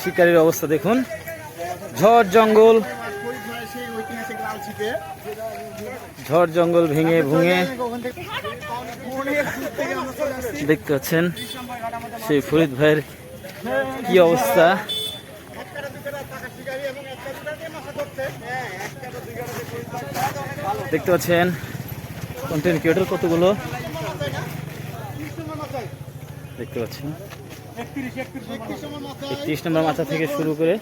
শিকারির অবস্থা দেখুন। ঝড় জঙ্গল। ঝড় জঙ্গল ভেঙে ভুঙে দেখতে পাচ্ছেন সেই ফরিদ ভাইয়ের কি অবস্থা? হ্যাঁ দেখতে পাচ্ছেন কন্টেন্ট ক্রিয়েটর কতগুলো? দেখতে পাচ্ছেন একত্রিশ নম্বর মাথা থেকে শুরু করে।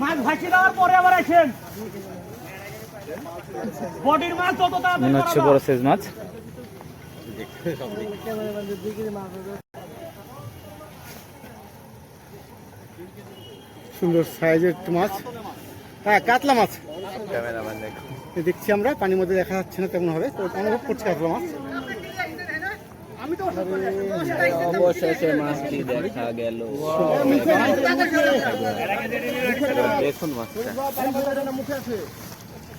মাছ ভাসি দেওয়ার পরে আবার আসেন। বডির মাছ যত তাড়াতাড়ি মনে হচ্ছে বড় সাইজ মাছ। সুন্দর সাইজের মাছ। হ্যাঁ কাতলা মাছ। দেখছি আমরা পানির মধ্যে দেখা যাচ্ছে না তেমন হবে। তো অনুভব করছি কাতলা মাছ। আমি অবশেষে মাছটি দেখা গেল। দেখুন মাছটা।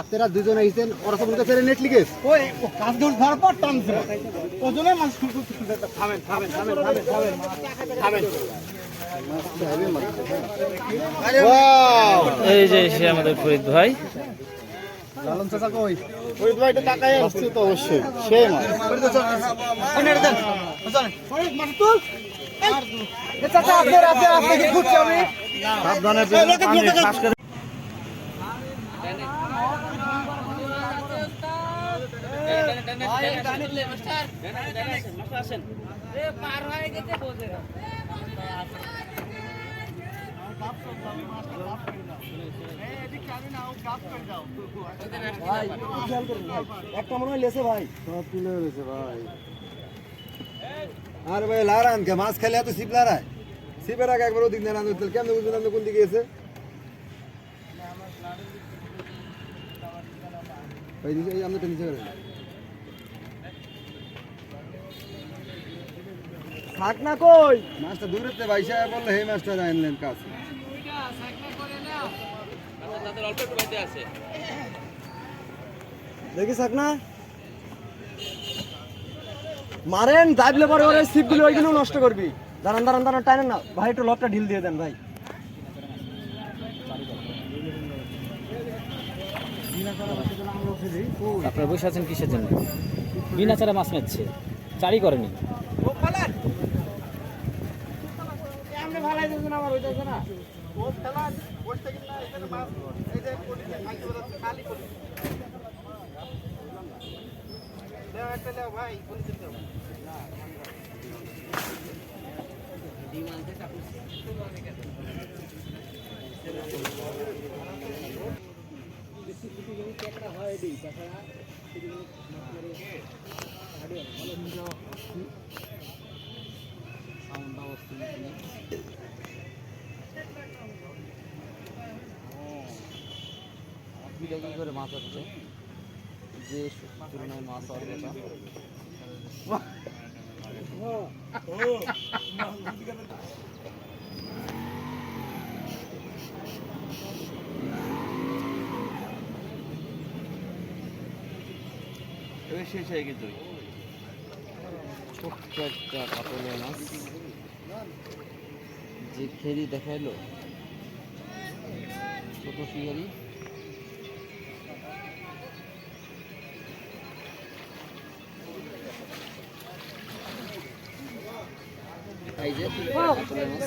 আপনারা দুজন আইছেন ওরা সব কাছে নেট লিখেস ওই কাজ দৌড় ধরার পর টানছে ওজনে মাছ শুরু করতে থামেন থামেন থামেন থামেন থামেন থামেন। এই যে সে আমাদের ফরিদ ভাই। লালন চাচা কই? ফরিদ ভাই এটা টাকায় আসছে তো অবশ্যই সে মাছ ফরিদ মাছ তুল চাচা আপনার আপনি আমি সাবধানে একটা মনে হয় ভাই সব তুলে রয়েছে ভাই। আর ভাই লারান কে মাছ খেলে এত সিপ লারায়। সিপের আগে একবার ওদিক নেন কেমন বুঝবেন কোন দিকে গেছে? ওই দিকে আমরা নিচে করেন থাক না কই। মাছটা দূরেতে ভাই সাহেব বললে হে মাছটা আনলেন কাছে দেখি থাক না। মারেন দাবলে পরে ওরে সিপগুলো ওইগুলো নষ্ট করবি। দাঁড়ান দাঁড়ান দাঁড়ান টাইনেন না। ভাই একটু লকটা ঢিল দিয়ে দেন ভাই। আপনারা বসে আছেন কিসের জন্য? বিনা চারা মাছ মারছে চারি করেনি। কি করে মাছ হচ্ছে যে তুলনায় মাছ হওয়ার কথা শেষ হয়ে গেছে ছোট্ট একটা কাতলের মাছ যে খেরি দেখাইলো ছোট শিকারি এই যে কাতলা মাছ।